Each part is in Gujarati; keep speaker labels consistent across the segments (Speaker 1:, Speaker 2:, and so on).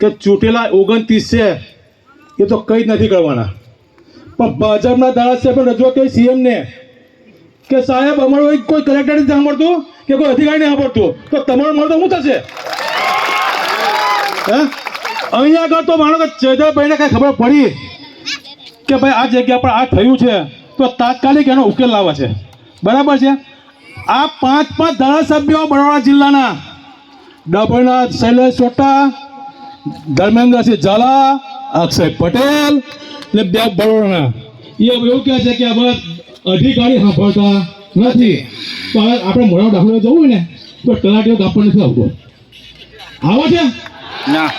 Speaker 1: કે ચૂંટેલા ઓગણત્રીસ છે, એ તો કંઈ જ નથી કરવાના. પણ ભાજપના ધારાસભ્ય રજૂઆત કરી સીએમને કે સાહેબ, અમારો કોઈ કલેક્ટર નથી સાંભળતું કે કોઈ અધિકારી નહીં સાંભળતું. તો તમારું મળતો શું થશે? હે? અહીંયા આગળ તો માનો કે ચેતરભાઈને કાંઈ ખબર પડી કે ભાઈ આ જગ્યા પર આ થયું છે, તો તાત્કાલિક એનો ઉકેલ લાવવા છે. બરાબર છે? આ પાંચ પાંચ ધારાસભ્યો બરોડા જિલ્લાના. ડભોઈના શૈલેષ ચોટા ધર્મેન્દ્રસિંહ ઝાલા અક્ષય પટેલ ને બે બરોડાના એ એવું કહે છે કે હવે અધિકારી સાંભળતા નથી. તો હવે આપણે મોડા દાખલો જવું ને તો તલાટીઓ કાપડ નથી આવતો? આવો છે?
Speaker 2: ના.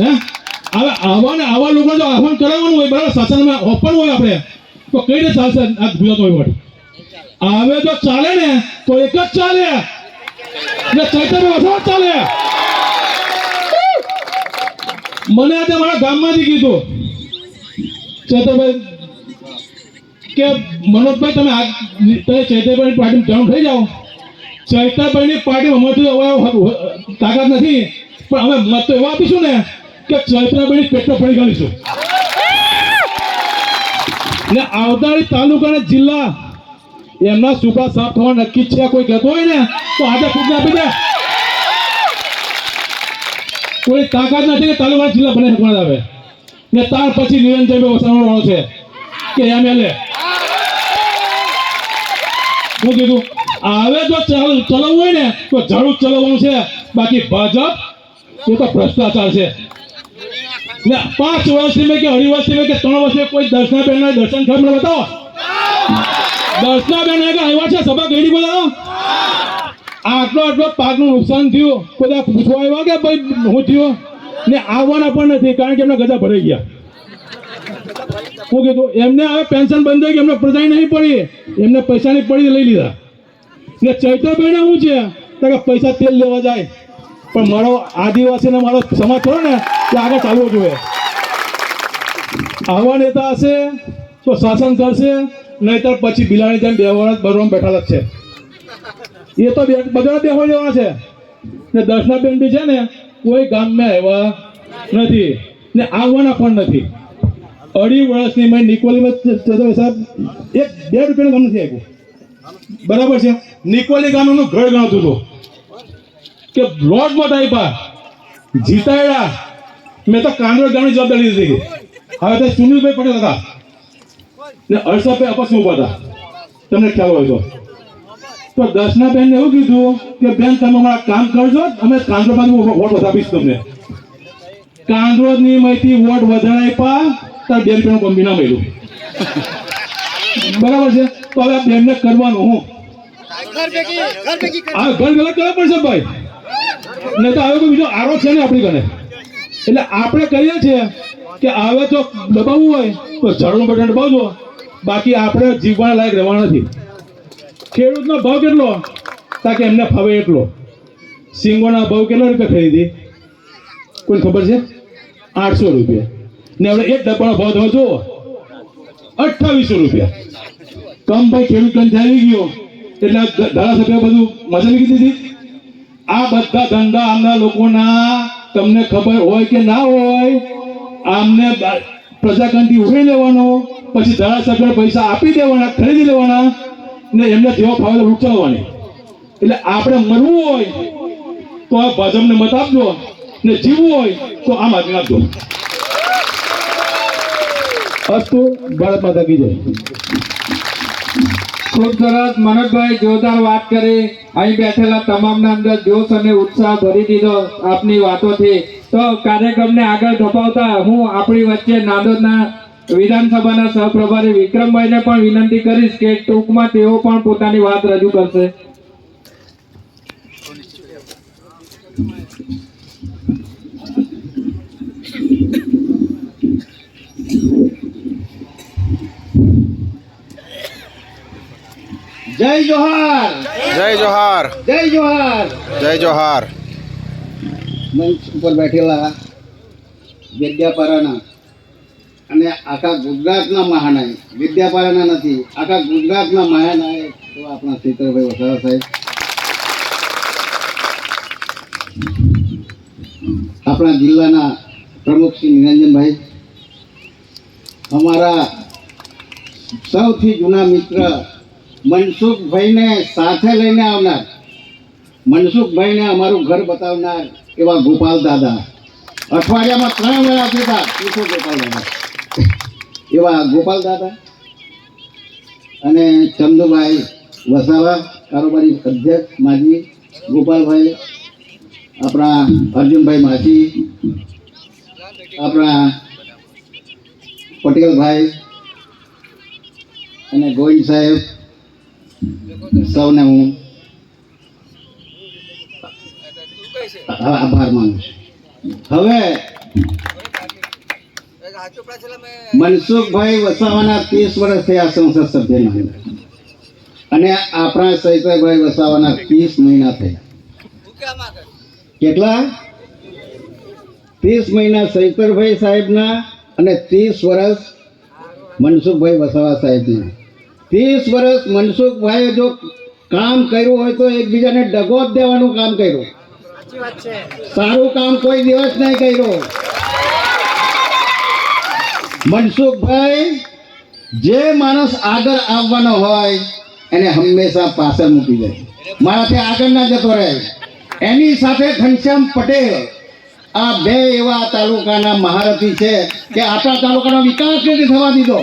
Speaker 1: હે? હવે આવા ને આવા લોકો જો આહવાન કરાવવાનું હોય બરાબર શાસનમાં ઓપન હોય આપણે તો કઈ રીતે ચાલશે? આ ગુજરાત વહીવટ આવે જો ચાલે ને તો એક જ ચાલે. ને ચૈતન્ય વસાવટ ચાલે. મને આજે મારા ગામમાંથી કીધું. ચેતરભાઈ કે મનોજભાઈ, તમે આ તમે ચૈતરભાઈની પાર્ટી જાણ થઈ જાઓ. ચૈતરભાઈની પાર્ટી અમારથી તાકાત નથી. પણ અમે મત તો એવા આપીશું ને કે ચૈતરભાઈની પેટ્રોલ પડી ગાલીશું ને આવતાળી તાલુકા જિલ્લા, એમના સુપા સાફ થવા નક્કી છે. કોઈ કહેતો હોય ને, તો આજે પૂજા આપી દે. કોઈ તાકાત નથી કે તાલુકા જિલ્લા બને શકવાના આવે. ને ત્યાર પછી નિરંજનભાઈ વસાવાનો છે. કે એમએલએ શું કીધું હવે જો ચાલ ચલાવવું હોય ને, તો ઝાડુ ચલાવવાનું છે. બાકી ભાજપ, એ તો ભ્રષ્ટાચાર છે. ને પાંચ વર્ષથી મેં કે, અઢી વર્ષથી મેં કે, ત્રણ વર્ષે કોઈ દર્શનાબેન દર્શન થાય મને બતાવો. દર્શનાબેન કે, આવ્યા છે, સભા ગઈ બોલાવો. આટલો આટલો પાકનું નુકસાન થયું, બધા પૂછવા આવ્યા કે ભાઈ હું થયો? ને આવવાના પણ નથી, કારણ કે એમના ગજા ભરાઈ ગયા. શું કીધું, એમને હવે પેન્શન બંધ થઈ ગઈ એમને પ્રજાઈ નહીં પડી? એમને પૈસાની પડી લઈ લીધા. ને ચૈત્રભાઈને શું છે કે પૈસા તેલ લેવા જાય. પણ મારો આદિવાસીને મારો સમાજ થયો ને તે આગળ ચાલવો જોઈએ. આવા નેતા હશે, તો શાસન કરશે, નહીતર પછી બિલાડી જેમ બે વર્ષ બરોબર બેઠા જ છે. એ તો બે બધા બેહવા જવાના છે. ને દર્શનાબેન બી છે ને, કોઈ ગામમાં આવ્યા નથી. ને આવવાના પણ નથી. અઢી વર્ષની મેં નિકોલીમાં સાહેબ, એક બે રૂપિયાનું ગામ નથી આવ્યું બરાબર છે? નિકોલી ગામનું ઘર ગણાતું હતું. કે બ્લોટમાં ટાઈપા જીતાયડા મેં તો કાંગ્રેસ ગામની જવાબદારી લીધી હવે તો સુનિલભાઈ પટેલ હતા. ને હર્ષભાઈ અપક્ષમાં ઊભા હતા. તમને ખ્યાલ હોય તો. તો દર્શના બેન એવું કીધું કે બેન તમે અમારા કામ કરજો અમે કાંગ્રેસમાંથી વોટ વધાવીશ તમને. કાંગ્રેસની માહિતી વોટ વધારે પા તાર બેન પેલું બંબી ના મળ્યું બરાબર છે? તો હવે બેન ને કરવાનું હું. હા ઘર ભેગા કરવા પડશે ભાઈ. નહીં તો હવે કોઈ બીજો આરો છે ને આપણી ઘરે? એટલે આપણે કહીએ છીએ કે હવે તો દબાવવું હોય તો ઝાડનું બટન દબાવજો. બાકી આપણે જીવવાના લાયક રહેવાના નથી. ખેડૂતનો ભાવ કેટલો? તાકે એમને ફાવે એટલો. સિંગોના ભાવ કેટલા રૂપિયા ખરીદી? કોઈ ખબર છે? આઠસો રૂપિયા. ને આપણે એક ડબ્બાનો ભાવ તમે જુઓ. અઠ્ઠાવીસો રૂપિયા. કમ ભાઈ ખેડૂત કંઈ આવી ગયો. એટલે ધારાસભ્ય બધું મજા મૂકી દીધી. આ બધા ધંધા આમના લોકોના, તમને ખબર હોય કે ના હોય, આમને પ્રજાકંઠી ઊભી લેવાનો, પછી ધારાસભ્ય પૈસા આપી દેવાના, ખરીદી લેવાના. ને એમને જેવો ફાવે તો ઉચાવવાની એટલે આપણે મરવું હોય તો આ ભાજપને મત આપજો ને જીવવું હોય તો આમ આદમી આપજો. અસ્તુ ભારત માતા કી જય.
Speaker 3: ખૂબ સરસ. મનોજભાઈ જોરદાર વાત કરી. અહીં બેઠેલા તમામના અંદર જોશ અને ઉત્સાહ ભરી દીધો આપની વાતોથી. તો કાર્યક્રમને આગળ ધપાવતા હું આપણી વચ્ચે નાંદોદના વિધાનસભાના સહપ્રભારી વિક્રમભાઈને પણ વિનંતી કરીશ કે ટૂંકમાં તેઓ પણ પોતાની વાત રજૂ કરશે.
Speaker 4: જય જોહાર.
Speaker 2: જય જોહાર.
Speaker 4: જય જોહાર.
Speaker 2: જય જોહાર.
Speaker 4: મંચ ઉપર બેઠેલા વિદ્યાપારાના અને આખા ગુજરાતના મહાનાયક વિદ્યાપાળાના નથી, આખા ગુજરાતના મહાનાયક તો આપણા ચિત્રભાઈ વસાવા સાહેબ. આપણા જિલ્લાના પ્રમુખ શ્રી નિરંજનભાઈ. અમારા સૌથી જૂના મિત્ર મનસુખભાઈને સાથે લઈને આવનાર, મનસુખભાઈને અમારું ઘર બતાવનાર એવા ગોપાલ દાદા. અઠવાડિયામાં ત્રણ વેળા પીતા પૂછો ગોપાલ દાદા. એવા ગોપાલ દાદા અને ચંદુભાઈ વસાવા, કારોબારી અધ્યક્ષ માજી ગોપાલભાઈ, આપણા અર્જુનભાઈ માછી આપણા પટેલભાઈ અને ગોવિંદ સાહેબ, સૌને હું આભાર માનું છું. હવે મનસુખભાઈ વસાવાના ત્રીસ વર્ષ થયા સંસદ સભ્યના. અને આપણા સૈતભાઈ વસાવાના ત્રીસ મહિના થયા. કેટલા? ત્રીસ મહિના સૈતરભાઈ સાહેબના અને ત્રીસ વર્ષ મનસુખભાઈ વસાવા સાહેબના. ત્રીસ વર્ષ મનસુખભાઈએ જો કામ કર્યું હોય તો એકબીજાને ડગો જ દેવાનું કામ કર્યું. સારું કામ કોઈ દિવસ નહીં કર્યું. મનસુખભાઈ, જે માણસ આગળ આવવાનો હોય, એને હંમેશા પાછળ મૂકી જાય મારાથી આગળ ના જતો રહે. એની સાથે ઘનશ્યામ પટેલ, આ બે એવા તાલુકાના મહારથી છે કે આપણા તાલુકાનો વિકાસ નથી થવા દીધો.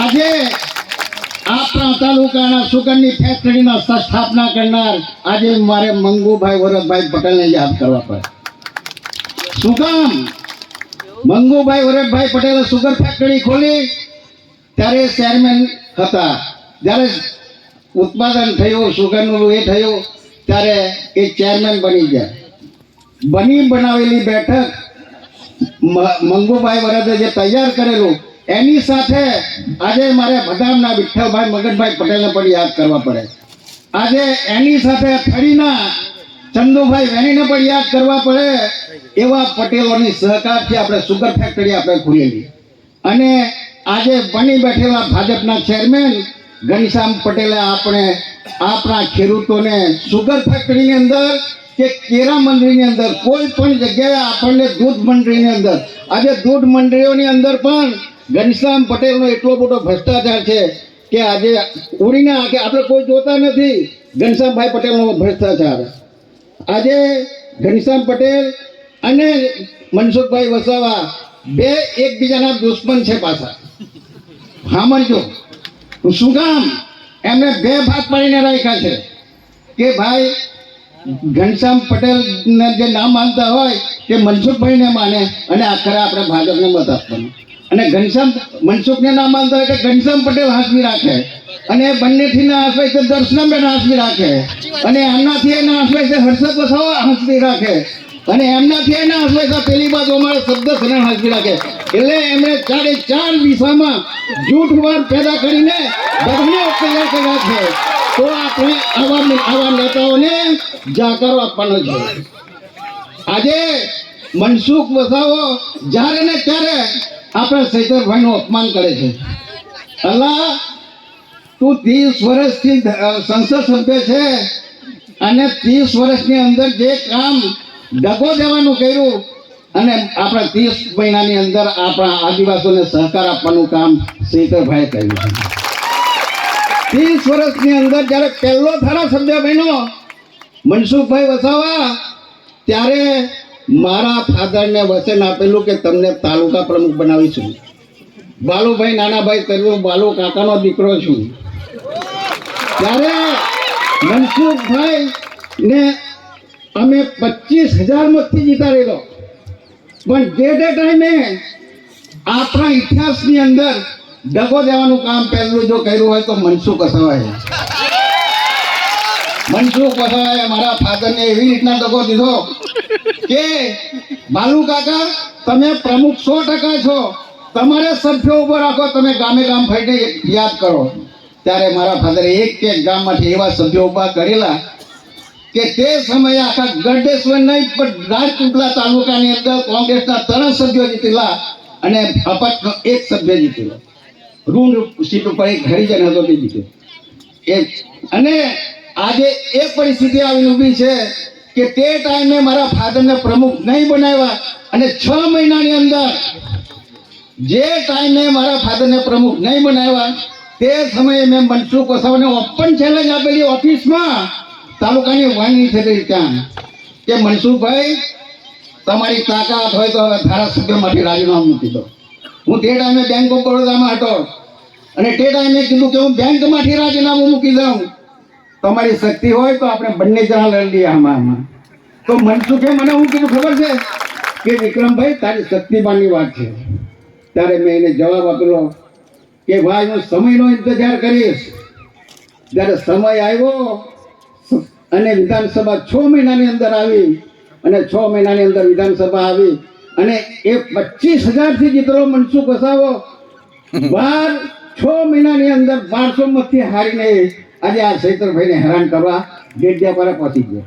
Speaker 4: આજે આપણા તાલુકાના સુગંધની ફેક્ટરીમાં સ્થાપના કરનાર આજે મારે મંગુભાઈ વરદભાઈ પટેલને યાદ કરવા પડે. શું કામ? મંગુભાઈ વરદભાઈ પટેલે સુગર ફેક્ટરી ખોલી ત્યારે ચેરમેન હતા. જ્યારે ઉત્પાદન થયું, સુગરનું એ થયું, ત્યારે એ ચેરમેન બની ગયા. બની બનાવેલી બેઠક મંગુભાઈ વરદે જે તૈયાર કરેલું, એની સાથે આજે મારે બદામના વિઠ્ઠલભાઈ મગનભાઈ પટેલને પણ યાદ કરવા પડે. આજે એની સાથે ફરીના ચંદુભાઈ વેણીને પણ યાદ કરવા પડે એવા પટેલોની સહકારથી આપણે સુગર ફેક્ટરી આપણે ખુલેલી. અને આજે બની બેઠેલા ભાજપના ચેરમેન ઘનશ્યામ પટેલે આપણે આપણા ખેડૂતોને સુગર ફેક્ટરીની અંદર કે કેરા મંડળીની અંદર કોઈ પણ જગ્યાએ આપણને દૂધ મંડળીની અંદર. આજે દૂધ મંડળીઓની અંદર પણ ઘનશ્યામ પટેલનો એટલો મોટો ભ્રષ્ટાચાર છે કે આજે ઉડીને આપણે કોઈ જોતા નથી. ઘનશ્યામભાઈ પટેલનો ભ્રષ્ટાચાર. આજે ઘનશ્યામ પટેલ અને મનસુખભાઈ વસાવા બે એકબીજાના દુશ્મન છે પાછા. હા મનજો શું કામ? એમને બે ભાગ પાડીને રાખ્યા છે. કે ભાઈ, ઘનશ્યામ પટેલને જે ના માનતા હોય કે મનસુખભાઈને માને અને આખરે આપણે ભાજપને મત આપવાનું. અને ઘનશ્યામ, મનસુખને ના માનતા હોય કે ઘનશ્યામ પટેલ હાંસવી રાખે. અને બંનેથી ના તો દર્શનાબેન હાંસવી રાખે. અને એમનાથી એ ના હાંસવાય તો હર્ષદ વસાવા હાંસવી રાખે. અને એમનાથી એ ના હાંસવાય તો પેલી બાજુ અમારે શબ્દ સરણ હાંસવી રાખે. એટલે એમણે ચારે ચાર દિશામાં જૂઠ વાર પેદા કરીને બધાને તૈયાર કર્યા છે તો આપણે આવા આવા નેતાઓને જાકારો આપવાનો છે. આજે મનસુખ વસાવો જ્યારે ને ત્યારે આપણા સૈતરભાઈનું અપમાન કરે છે. અલ્લા તું ત્રીસ વર્ષથી સંસદ સભ્ય છે અને ત્રીસ વર્ષની અંદર જે કામ ડગો દેવાનું કર્યું અને આપણા ત્રીસ મહિનાની અંદર આપણા આદિવાસીઓને સહકાર આપવાનું કામ શ્રીકરભાઈ કર્યું છે. ત્રીસ વર્ષની અંદર જ્યારે પહેલો ધારાસભ્ય બન્યો, મનસુખભાઈ વસાવા, ત્યારે મારા ફાધરને વચન આપેલું કે તમને તાલુકા પ્રમુખ બનાવીશું. બાલુભાઈ નાનાભાઈ કર્યું, બાલુ કાકાનો દીકરો છું. ત્યારે મનસુખભાઈ ને અમે પચીસ હજાર મતથી જીતાડેલો. પણ જે તે ટાઈમે આપણા ઇતિહાસની અંદર ડગો દેવાનું કામ પહેલું જો કર્યું હોય તો મનસુખ વસાવાએ. મનસુખ વસાવાએ મારા ફાધરને એવી રીતના ડગો દીધો કે, બાલુ કાકા, તમે પ્રમુખ સો ટકા છો. તમારે સભ્યો ઊભો રાખો, તમે ગામે ગામ ફરીને યાદ કરો. ત્યારે મારા ફાધરે એક એક ગામમાંથી એવા સભ્યો ઊભા કરેલા કે તે સમયે આખા ગઢેશ્વર નહીં, પણ રાજપીપળા તાલુકાની અંદર કોંગ્રેસના ત્રણ સભ્યો જીતેલા અને અપક્ષનો એક સભ્ય જીતેલો. ઋણ સીટ ઉપર એક હરિજન હતો તે જીત્યો. એ અને આજે એ પરિસ્થિતિ આવી ઊભી છે કે તે ટાઈમે મારા ફાધરને પ્રમુખ નહીં બનાવ્યા અને છ મહિનાની અંદર જે ટાઈમે મારા ફાધરને પ્રમુખ નહીં બનાવ્યા તે સમયે મેં મનસુખ વસાવાને ઓપન ચેલેન્જ આપેલી ઓફિસમાં, તાલુકાની વાણી થયેલી ત્યાં. કે મનસુખભાઈ, તમારી તાકાત હોય તો હવે ધારાસભ્યમાંથી રાજીનામું મૂકી દો. હું તે ટાઈમે બેંક ઓફ બરોડામાં હતો અને તે ટાઈમે કીધું કે હું બેંકમાંથી રાજીનામું મૂકી દઉં. તમારી શક્તિ હોય તો આપણે બંને જણા લડી લઈએ આમાં તો મનસુખે મને હું કીધું ખબર છે? કે વિક્રમભાઈ, તારી શક્તિમાનની વાત છે. ત્યારે મેં એને જવાબ આપેલો કે ભાઈ હું સમયનો ઇંતજાર કરીશ. જ્યારે સમય આવ્યો અને વિધાનસભા છ મહિનાની અંદર આવી અને છ મહિનાની અંદર વિધાનસભા આવી અને એ પચીસ હજારથી જીતેલો મનસુખ વસાવો, બાર છ મહિનાની અંદર બારસો મતથી હારીને આજે આ ચૈતરભાઈને હેરાન કરવા ગેડિયા પર પહોંચી ગયો.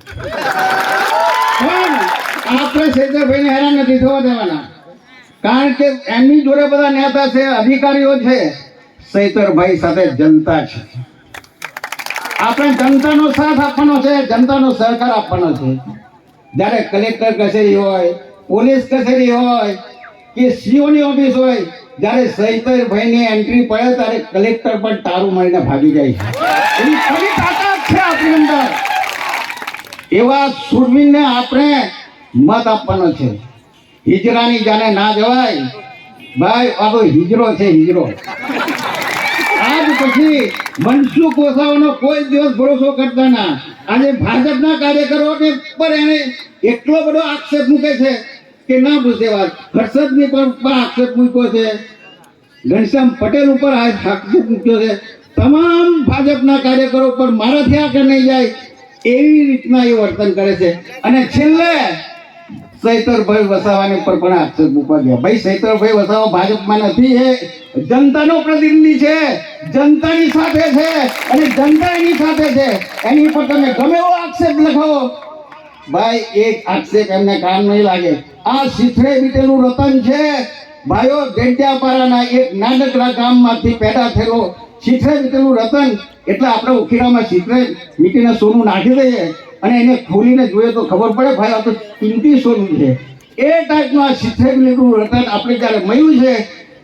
Speaker 4: પણ આપણે ચૈતરભાઈને હેરાન નથી થવા દેવાના. કારણ કે એમની જોડે બધા નેતા છે, અધિકારીઓ છે. ચૈતરભાઈ સાથે જનતા છે. આપણે જનતાનો સાથ આપવાનો છે, જનતાનો સહકાર આપવાનો છે. જ્યારે કલેક્ટર કચેરી હોય, પોલીસ કચેરી હોય, કે સીઓની ઓફિસ હોય, જ્યારે સૈતરભાઈની એન્ટ્રી પડે, ત્યારે કલેક્ટર પણ તારું મળીને ભાગી જાય છે. એવી ખરી તાકાત છે આપણી અંદર. એવા સુરવીરને આપણે મત આપવાનો છે. હિજરાની જાને ના જવાય. ભાઈ, આ તો હિજરો છે, હિજરો. આજ પછી મનસુખ વસાવાનો કોઈ દિવસ ભરોસો કરતા ના. આજે ભાજપના કાર્યકરોને પર એને એટલો બધો આક્ષેપ મૂકે છે કે ના પૂછે વાત. હર્ષદની પર આક્ષેપ મૂક્યો છે. ઘનશ્યામ પટેલ ઉપર આક્ષેપ મૂક્યો છે. તમામ ભાજપના કાર્યકરો પર મારાથી આગળ નહીં જાય એવી રીતના એ વર્તન કરે છે. અને છેલ્લે સૈતરભાઈ વસાવાની ઉપર પણ આક્ષેપ મૂકવા ગયા. ભાઈ સૈતરભાઈ વસાવા ભાજપમાં નથી, એ જનતાનો પ્રતિનિધિ છે. જનતાની સાથે છે અને જનતા એની સાથે છે. એની પર તમે ગમે એવો આક્ષેપ લખાવો. ભાઈ, એક આક્ષેપ એમને કામ નહીં લાગે. આ સિથરે બીટેલું રતન છે. ભાઈઓ ગેડિયાપાડાના એક નાનકડા ગામમાંથી પેદા થયેલો સિથરે બીટેલું રતન. એટલે આપણે ઉખીરામાં સિથરે મીટીને સોનું નાખી દઈએ. અને એને ખોલીને જોઈએ તો ખબર પડે ભાઈ આ તો કિંમતી સોનું છે. એ ટાઈપનું આ સિત્તેર વીટેલું રતન આપણે જ્યારે મળ્યું છે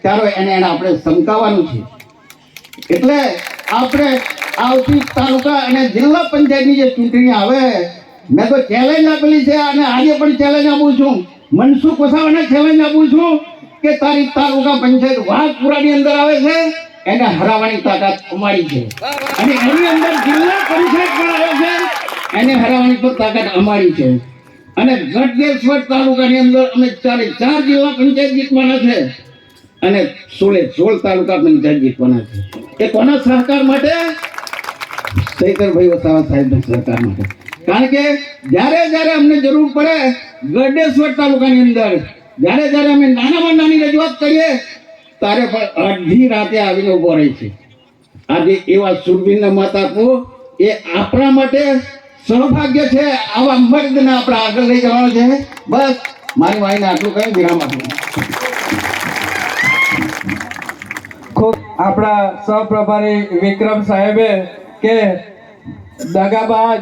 Speaker 4: ત્યારે એને એને આપણે સમકાવવાનું છે. એટલે આપણે આવતી તાલુકા અને જિલ્લા પંચાયતની જે ચૂંટણી આવે મેં તો ચેલેન્જ આપેલી છે અને આજે પણ ચેલેન્જ આપું છું. મનસુખ વસાવાને ચેલેન્જ આપું છું કે તારી તાલુકા પંચાયત વાઘપુરાની અંદર આવે છે એને હરાવવાની તાકાત અમારી છે. અને એની અંદર જિલ્લા પંચાયત પણ આવે છે એને હરાવવાની પણ તાકાત અમારી છે. અને ગઢદેશ્વર તાલુકાની અંદર અમે ચારે ચાર જિલ્લા પંચાયત જીતવાના છે. અને સોળે સોળ તાલુકા પંચાયત જીતવાના છે. એ કોના સહકાર માટે? શેખરભાઈ વસાવા સાહેબના સહકાર માટે. કારણ કે જ્યારે જ્યારે અમને જરૂર પડે ગઢેશ્વર તાલુકાની અંદર, જ્યારે જ્યારે અમે નાનામાં નાની રજૂઆત કરીએ, ત્યારે પણ અડધી રાતે આવીને ઊભો રહે છે. આજે એવા સુરવીરને માતા એ આપણા માટે સૌભાગ્ય છે આવા મર્દને આપણે આગળ લઈ જવાનો છે. બસ, મારી વાઈને આટલું કહી વિરામ આપું.
Speaker 3: ખૂબ આપણા સહપ્રભારી વિક્રમ સાહેબે કે દગાબાજ.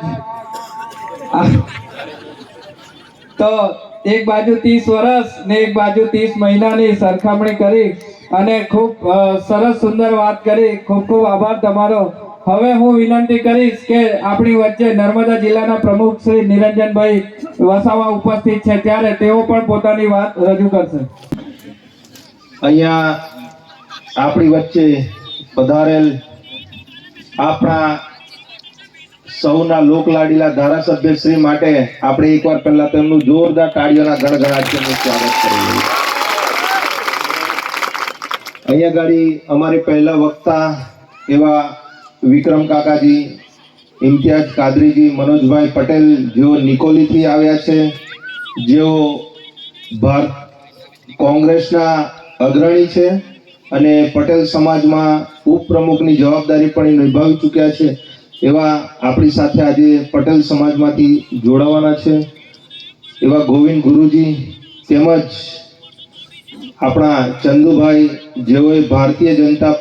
Speaker 3: તો એક બાજુ ત્રીસ વર્ષ ને એક બાજુ ત્રીસ મહિનાની સરખામણી કરી અને ખૂબ સરસ સુંદર વાત કરી. ખૂબ ખૂબ આભાર તમારો. હવે હું વિનંતી કરીશ કે આપણી વચ્ચે નર્મદા જિલ્લાના પ્રમુખ શ્રી નિરંજનભાઈ વસાવા ઉપસ્થિત છે ત્યારે તેઓ પણ પોતાની વાત રજૂ કરશે.
Speaker 5: અહીંયા આપણી વચ્ચે પધારેલ આપણા સૌના લોકલાડીલા ધારાસભ્ય શ્રી માટે આપણે એકવાર પહેલા તેમનું જોરદાર તાળીઓના ગણગણાટનું સ્વાગત કરીએ અહીંયા ગાડી અમારે પહેલા વક્તા એવા વિક્રમ કાકાજી, ઇમ્તિયાઝ કાદરીજી, મનોજભાઈ પટેલ જેઓ નિકોલીથી આવ્યા છે, જેઓ ભારત કોંગ્રેસના અગ્રણી છે અને પટેલ સમાજમાં ઉપપ્રમુખની જવાબદારી પણ નિભાવી ચૂક્યા છે, એવા આપણી સાથે આજે પટેલ સમાજમાંથી જોડાવાના છે. એવા ગોવિંદ ગુરુજી તેમજ આપણા ચંદુભાઈ જેઓએ ભારતીય જનતા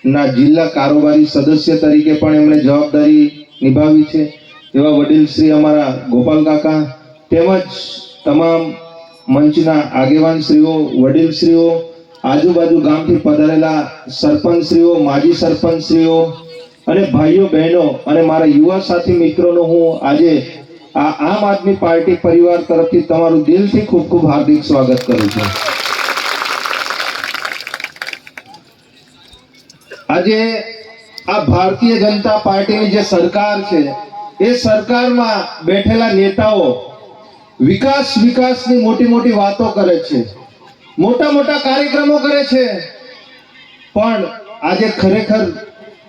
Speaker 5: પાર્ટીના જિલ્લા કારોબારી સદસ્ય તરીકે પણ એમણે જવાબદારી નિભાવી છે. એવા વડીલ શ્રી અમારા ગોપાલ કાકા તેમજ તમામ મંચના આગેવાનશ્રીઓ વડીલશ્રીઓ આજુબાજુ ગામથી પધારેલા સરપંચશ્રીઓ માજી સરપંચશ્રીઓ અને ભાઈઓ, બહેનો અને મારા યુવા સાથી મિત્રોનો હું આજે આ આમ આદમી પાર્ટી પરિવાર તરફથી તમારું દિલથી ખૂબ ખૂબ હાર્દિક સ્વાગત કરું છું. આજે આ ભારતીય જનતા પાર્ટીની જે સરકાર છે, એ સરકારમાં બેઠેલા નેતાઓ વિકાસ વિકાસની મોટી મોટી વાતો કરે છે, મોટા મોટા કાર્યક્રમો કરે છે. પણ આજે ખરેખર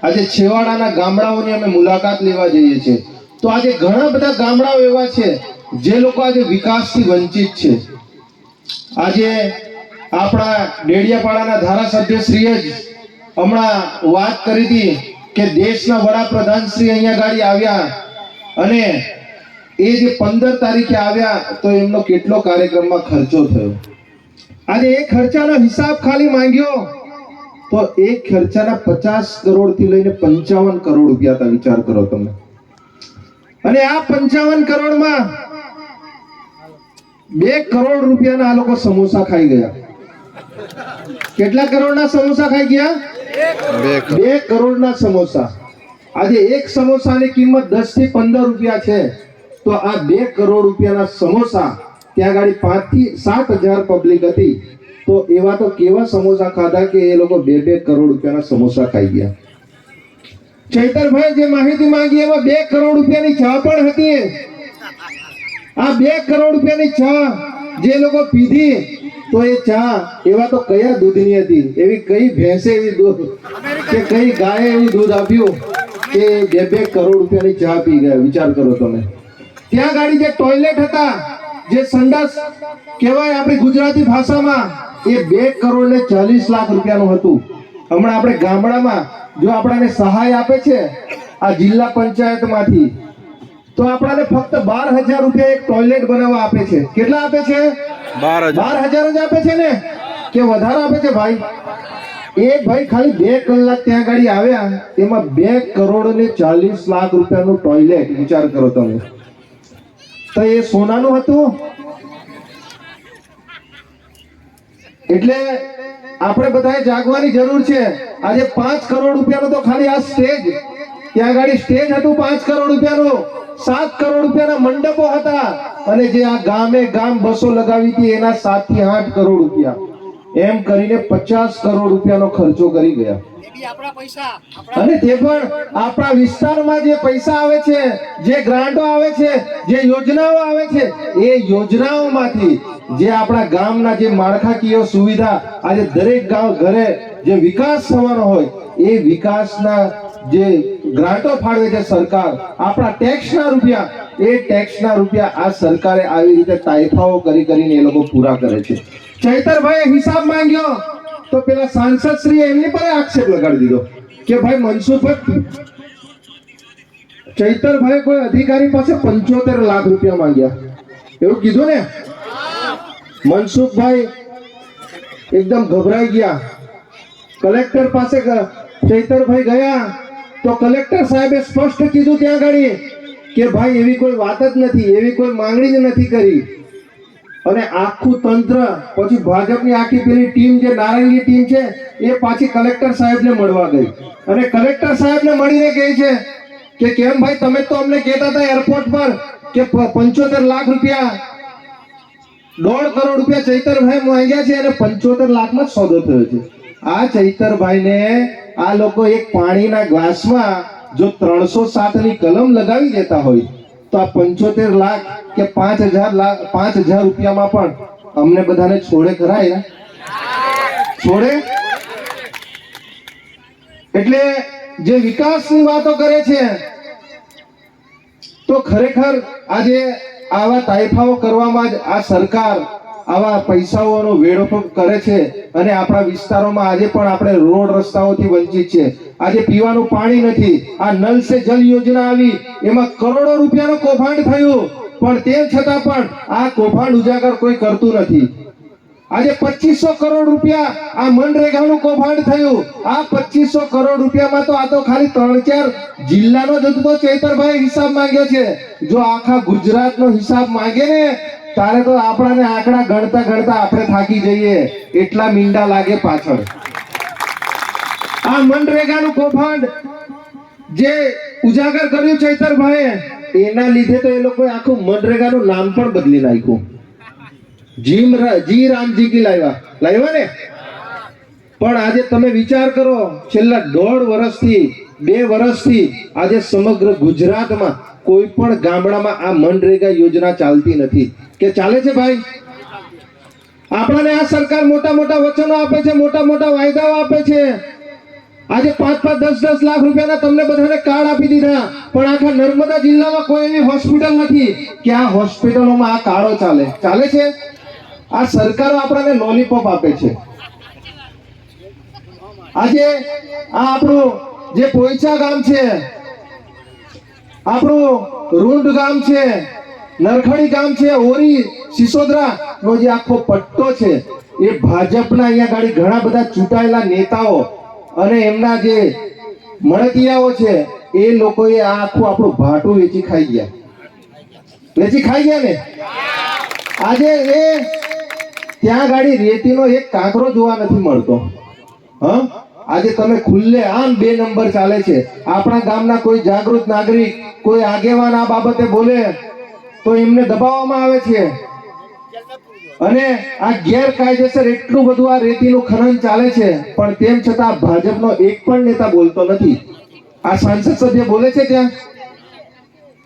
Speaker 5: આજે છેવાડાના ગામડાઓની અમે મુલાકાત લેવા જઈએ છીએ. તો આજે ઘણા બધા ગામડાઓ એવા છે, જે લોકો આજે વિકાસથી વંચિત છે. આજે આપણા ડેડિયાપાડાના ધારાસભ્યશ્રીએ જ હમણાં વાત કરી હતી કે દેશના વડાપ્રધાન શ્રી અહીંયા ગાડી આવ્યા અને એ જે પંદર તારીખે આવ્યા તો એમનો કેટલો કાર્યક્રમમાં ખર્ચો થયો. આજે એ ખર્ચાનો હિસાબ ખાલી માંગ્યો તો એ ખર્ચાના પચાસ કરોડથી લઈને પંચાવન કરોડ રૂપિયા વિચાર કરો તમે. અને આ પંચાવન કરોડમાં બે કરોડ રૂપિયાના આ લોકો સમોસા ખાઈ ગયા. કેટલા કરોડના સમોસા ખાઈ ગયા?
Speaker 2: બે
Speaker 5: કરોડના સમોસા. આજે એક સમોસાની કિંમત દસથી પંદર રૂપિયા છે. તો આ બે કરોડ રૂપિયાના સમોસા ત્યાં ગાડી પાંચથી સાત હજાર પબ્લિક હતી. તો એવા તો કેવા સમોસા ખાધા કે એ લોકો બે બે કરોડ રૂપિયાના સમોસા ખાઈ ગયા. ચૈતરભાઈ, જે માહિતી માંગી એમાં બે કરોડ રૂપિયાની ચા પણ હતી આ બે કરોડ રૂપિયાની ચા જે લોકો પીધી તો એ ચા, એવા તો કયા દૂધની હતી? એવી કઈ ભેંસે એવી દૂધ કે કઈ ગાયે એવું દૂધ આપ્યું કે બે બે કરોડ રૂપિયાની ચા પી ગયા? વિચાર કરો તમે. ત્યાં ગાડી જે ટોયલેટ હતા, જે સંડાસ કહેવાય આપણી ગુજરાતી ભાષામાં, એ બે કરોડ ને ચાલીસ લાખ રૂપિયાનું હતું. હમણાં આપણે ગામડામાં જો આપણાને સહાય આપે છે આ જિલ્લા પંચાયતમાંથી, તો આપણાને ફક્ત બાર હજાર રૂપિયા એક ટોયલેટ બનાવવા આપે છે. કેટલા આપે છે? તો એ સોનાનું હતું? એટલે આપણે બધાએ જાગવાની જરૂર છે. આજે પાંચ કરોડ રૂપિયાનો તો ખાલી આ સ્ટેજ ત્યાં ગાડી સ્ટેજ હતું પાંચ કરોડ રૂપિયાનું. સાત કરોડ રૂપિયાના મંડપો હતા. અને જે આ ગામે ગામ બસો લગાવી હતી, એના સાતથી આઠ કરોડ રૂપિયા. એમ કરીને પચાસ કરોડ રૂપિયાનો ખર્ચો કરી ગયા. અને તે પણ આપણા વિસ્તારમાં જે પૈસા આવે છે, જે ગ્રાન્ટો આવે છે, જે યોજનાઓ આવે છે, એ યોજનાઓમાંથી જે આપણા ગામના જે માળખાકીય સુવિધા આજે દરેક ગામ ઘરે જે વિકાસ થવાનો હોય, એ વિકાસના જે ગ્રાન્ટો ફાળવે છે સરકાર, આપણા ટેક્સના રૂપિયા, એ ટેક્સના રૂપિયા આ સરકારે આવી રીતે તાઇફાઓ કરી કરીને એ લોકો પૂરા કરે છે. ચૈતરભાઈ હિસાબ માંગ્યો, તો પેલા સાંસદ શ્રી એમની પર આક્ષેપ લગાડી દીધો કે ભાઈ મનસુખભાઈ ચૈતરભાઈ કોઈ અધિકારી પાસે પંચોતેર લાખ રૂપિયા માંગ્યા. એવું કીધું ને? મનસુખભાઈ એકદમ ગભરાઈ ગયા. કલેક્ટર પાસે ચૈતરભાઈ ગયા તો કલેક્ટર સાહેબે સ્પષ્ટ કીધું ત્યાં ગાડી કે ભાઈ એવી કોઈ વાત જ નથી, એવી કોઈ માંગણી જ નથી કરી. અને આખું તંત્ર, પછી ભાજપની આખી પેલી ટીમ જે નારંગી ટીમ છે, એ પાછી કલેક્ટર સાહેબને મળવા ગઈ. અને કલેક્ટર સાહેબને મળીને કહે છે કે કેમ ભાઈ, તમે તો અમને કહેતા હતા એરપોર્ટ પર કે પંચોતેર લાખ રૂપિયા, દોઢ કરોડ રૂપિયા ચૈતરભાઈ માંગ્યા છે અને પંચોતેર લાખમાં જ સોદો થયો છે. આ ચૈતરભાઈને આ લોકો એક પાણીના ગ્લાસમાં જો ત્રણસો સાતની કલમ લગાવી દેતા હોય, તો આ પંચોતેર લાખ કે પાંચ હજાર લાખ પાંચ હજાર રૂપિયામાં પણ અમને બધાને છોડે કરાય? છોડે? એટલે જે વિકાસની વાતો કરે છે, તો ખરેખર આજે આવા તાઇફાઓ કરવામાં જ આ સરકાર આવા પૈસાઓનો વેડો કરે છે અને આપણા વિસ્તારોમાં આજે પણ આપણે રોડ રસ્તાઓથી વંચિત છે. આજે પીવાનું પાણી નથી. આ નલ સે જલ યોજના આવી. એમાં કરોડો રૂપિયાનો કૌભાંડ થયું. પણ તેમ છતાં પણ આ કૌભાંડ ઉજાગર કોઈ કરતું નથી. આજે પચીસો કરોડ રૂપિયા આ મનરેગાનું કૌભાંડ થયું. આ પચીસો કરોડ રૂપિયામાં તો આ તો ખાલી ત્રણ ચાર જિલ્લાનો જ તો ચૈતરભાઈ હિસાબ માંગ્યો છે. જો આખા ગુજરાતનો હિસાબ માંગે ને તારે તો આપણાને આંકડા ગણતા ગણતા આપણે થાકી જઈએ. એટલા મીંડા લાગે પાછળ. આ મનરેગાનું કૌભાંડ જે ઉજાગર કર્યું ચૈતરભાઈએ, એના લીધે તો એ લોકોએ આખું મનરેગાનું નામ પણ બદલી નાખ્યું. જીમ જી રામજી કી લાવ્યા. લાવ્યા ને? પણ આજે તમે વિચાર કરો, છેલ્લા દોઢ વર્ષથી બે વર્ષથી આજે સમગ્ર ગુજરાતમાં કોઈ પણ ગામડામાં આ મનરેગા યોજના ચાલતી નથી. કે ચાલે છે ભાઈ? આપણાને આ સરકાર મોટા મોટા વચનો આપે છે, મોટા મોટા વાયદાઓ આપે છે. આજે પાંચ પાંચ, દસ દસ લાખ રૂપિયાના તમને બધાને કાર્ડ આપી દીધા. પણ આખા નર્મદા જિલ્લામાં કોઈ એવી હોસ્પિટલ નથી કે આ હોસ્પિટલોમાં આ કાર્ડો ચાલે. ચાલે છે? આ સરકારો આપણાને લોલીપોપ આપે છે. આજે આ આપણું જે પોઈચા ગામ છે, આપણું રૂંડ ગામ છે, નરખડી ગામ છે, ઓરી સિસોદરા નો જે આખો પટ્ટો છે, એ ભાજપના અહીંયા ગાડી ઘણા બધા ચૂંટાયેલા નેતાઓ અને એમના જે મળતિયાઓ છે, એ લોકોએ આ આખું આપણું ભાટું વેચી ખાઈ ગયા. વેચી ખાઈ ગયા ને? આજે એ ત્યાં ગાડી રેતીનો એક કાંકરો જોવા નથી મળતો. હ? આજે તમે ખુલ્લે આમ બે નંબર ચાલે છે. આપણા ગામના કોઈ જાગૃત નાગરિક, કોઈ આગેવાન આ બાબતે બોલે, તો એમને દબાવવામાં આવે છે. અને આ ગેરકાયદેસર એટલું બધું આ રેતીનું ખનન ચાલે છે, પણ તેમ છતાં ભાજપનો એક પણ નેતા બોલતો નથી. આ સાંસદ સભ્ય બોલે છે ત્યાં?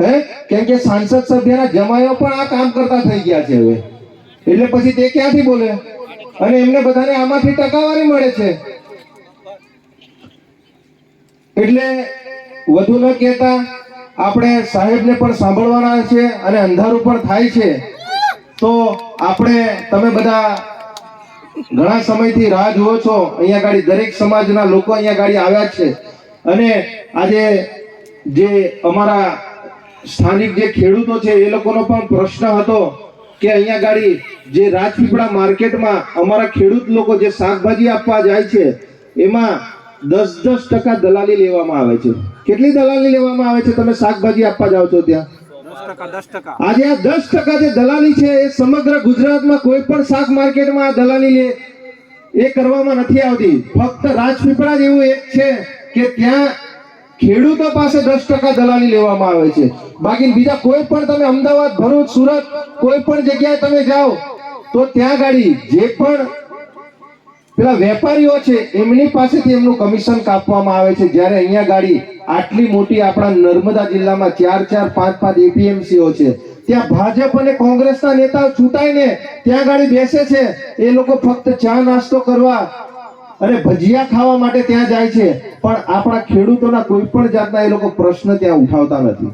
Speaker 5: હે? કેમ કે સાંસદ સભ્યના જમાયો પણ આ કામ કરતા થઈ ગયા છે હવે. એટલે પછી તે ક્યાંથી બોલે? અને એમને બધાને આમાંથી ટકાવારી મળે છે. એટલે વધુ ન કહેતા આપણે સાહેબને પણ સાંભળવાના છે અને અંધારું પણ થાય છે. તો આપણે, તમે બધા ઘણા સમયથી રાહ જુઓ છો. અહીંયા ગાડી દરેક સમાજના લોકો અહીંયા ગાડી આવ્યા છે. અને આજે જે અમારા સ્થાનિક જે ખેડૂતો છે, એ લોકોનો પણ પ્રશ્ન હતો કે અહીંયા ગાડી જે રાજપીપળા માર્કેટમાં અમારા ખેડૂત લોકો જે શાકભાજી આપવા જાય છે, એમાં દસ દસ ટકા દલાલી લેવામાં આવે છે. કેટલી દલાલી લેવામાં આવે છે? તમે શાકભાજી આપવા જાઓ છો ત્યાં? આજે આ દસ ટકા જે દલાલી છે એ સમગ્ર ગુજરાતમાં કોઈ પણ શાક માર્કેટમાં આ દલાલી લે એ કરવામાં નથી આવતી. ફક્ત રાજપીપળા જ એવું એક છે કે ત્યાં ખેડૂતો પાસે દસ ટકા દલાલી લેવામાં આવે છે. બાકી બીજા કોઈ પણ તમે અમદાવાદ ભરૂચ સુરત કોઈ પણ જગ્યાએ તમે જાઓ તો ત્યાં ગાડી જે પણ પેલા વેપારીઓ છે, એમની પાસેથી એમનું કમિશન કાપવામાં આવે છે. જ્યારે અહીંયા ગાડી આટલી મોટી આપણા નર્મદા જિલ્લામાં ચાર ચાર, પાંચ પાંચ એપીએમસીઓ છે. ત્યાં ભાજપ અને કોંગ્રેસના નેતાઓ છૂટાઈને ત્યાં ગાડી બેસે છે. એ લોકો ફક્ત ચા નાસ્તો કરવા અને ભજીયા ખાવા માટે ત્યાં જાય છે. પણ આપણા ખેડૂતોના કોઈ પણ જાતના એ લોકો પ્રશ્ન ત્યાં ઉઠાવતા નથી.